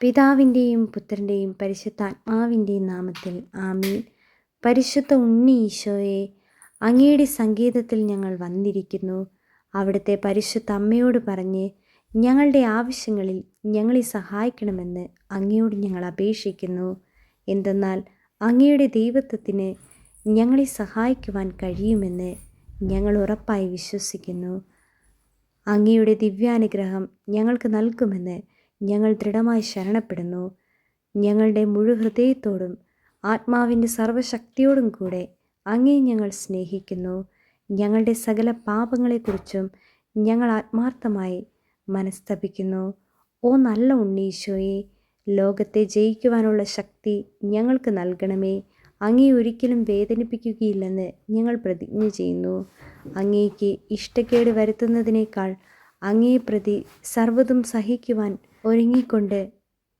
പിതാവിന്റെയും പുത്രന്റെയും പരിശുദ്ധാത്മാവിന്റെയും നാമത്തിൽ ആമീൻ. പരിശുദ്ധ ഉണ്ണി ഈശോയെ അങ്ങയുടെ സംഗീതത്തിൽ ഞങ്ങൾ വന്നിരിക്കുന്നു. അവിടുത്തെ പരിശുദ്ധ അമ്മയോട് പറഞ്ഞ് ഞങ്ങളുടെ ആവശ്യങ്ങളിൽ ഞങ്ങളെ സഹായിക്കണമെന്ന് അങ്ങയോട് ഞങ്ങൾ അപേക്ഷിക്കുന്നു. എന്തെന്നാൽ അങ്ങയുടെ ദൈവത്വത്തിന് ഞങ്ങളെ സഹായിക്കുവാൻ കഴിയുമെന്ന് ഞങ്ങൾ ഉറപ്പായി വിശ്വസിക്കുന്നു. അങ്ങയുടെ ദിവ്യാനുഗ്രഹം ഞങ്ങൾക്ക് നൽകുമെന്ന് ഞങ്ങൾ ദൃഢമായി ശരണപ്പെടുന്നു. ഞങ്ങളുടെ മുഴു ഹൃദയത്തോടും ആത്മാവിന്റെ സർവശക്തിയോടും കൂടെ അങ്ങേ ഞങ്ങൾ സ്നേഹിക്കുന്നു. ഞങ്ങളുടെ സകല പാപങ്ങളെക്കുറിച്ചും ഞങ്ങൾ ആത്മാർത്ഥമായി മനസ്തപിക്കുന്നു. ഓ നല്ല ഉണ്ണീശോയെ ലോകത്തെ ജയിക്കുവാനുള്ള ശക്തി ഞങ്ങൾക്ക് നൽകണമേ. അങ്ങേ ഒരിക്കലും വേദനിപ്പിക്കുകയില്ലെന്ന് ഞങ്ങൾ പ്രതിജ്ഞ ചെയ്യുന്നു. അങ്ങേക്ക് ഇഷ്ടക്കേട് വരുത്തുന്നതിനേക്കാൾ അങ്ങേ പ്രതി സർവതും സഹിക്കുവാൻ ഒരുങ്ങിക്കൊണ്ട്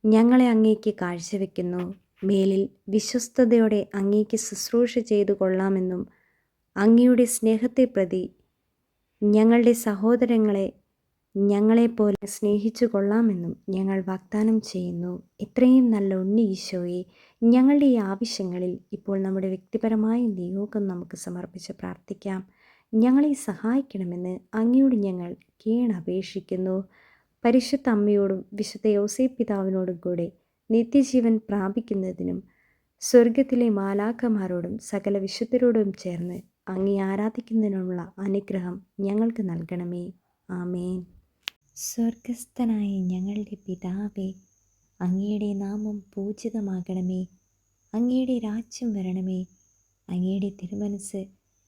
ഞങ്ങളെ അങ്ങേക്ക് കാഴ്ചവെക്കുന്നു. മേലിൽ വിശ്വസ്തയോടെ അങ്ങേക്ക് ശുശ്രൂഷ ചെയ്തു കൊള്ളാമെന്നും അങ്ങയുടെ സ്നേഹത്തെ പ്രതി ഞങ്ങളുടെ സഹോദരങ്ങളെ ഞങ്ങളെപ്പോലെ സ്നേഹിച്ചു കൊള്ളാമെന്നും ഞങ്ങൾ വാഗ്ദാനം ചെയ്യുന്നു. ഇത്രയും നല്ല ഉണ്ണി ഈശോയെ ഞങ്ങളുടെ ഈ ആവശ്യങ്ങളിൽ ഇപ്പോൾ നമ്മുടെ വ്യക്തിപരമായ നിയോഗം നമുക്ക് സമർപ്പിച്ച് പ്രാർത്ഥിക്കാം. ഞങ്ങളെ സഹായിക്കണമെന്ന് അങ്ങയോട് ഞങ്ങൾ കീണപേക്ഷിക്കുന്നു. പരിശുദ്ധ അമ്മയോടും വിശുദ്ധ യോസേ പിതാവിനോടും കൂടെ നിത്യജീവൻ പ്രാപിക്കുന്നതിനും സ്വർഗത്തിലെ മാലാഖമാരോടും സകല വിശുദ്ധരോടും ചേർന്ന് അങ്ങേ ആരാധിക്കുന്നതിനുള്ള അനുഗ്രഹം ഞങ്ങൾക്ക് നൽകണമേ. ആമേൻ. സ്വർഗസ്ഥനായ ഞങ്ങളുടെ പിതാവേ അങ്ങയുടെ നാമം പൂജിതമാകണമേ. അങ്ങയുടെ രാജ്യം വരണമേ. അങ്ങയുടെ തിരുമനസ്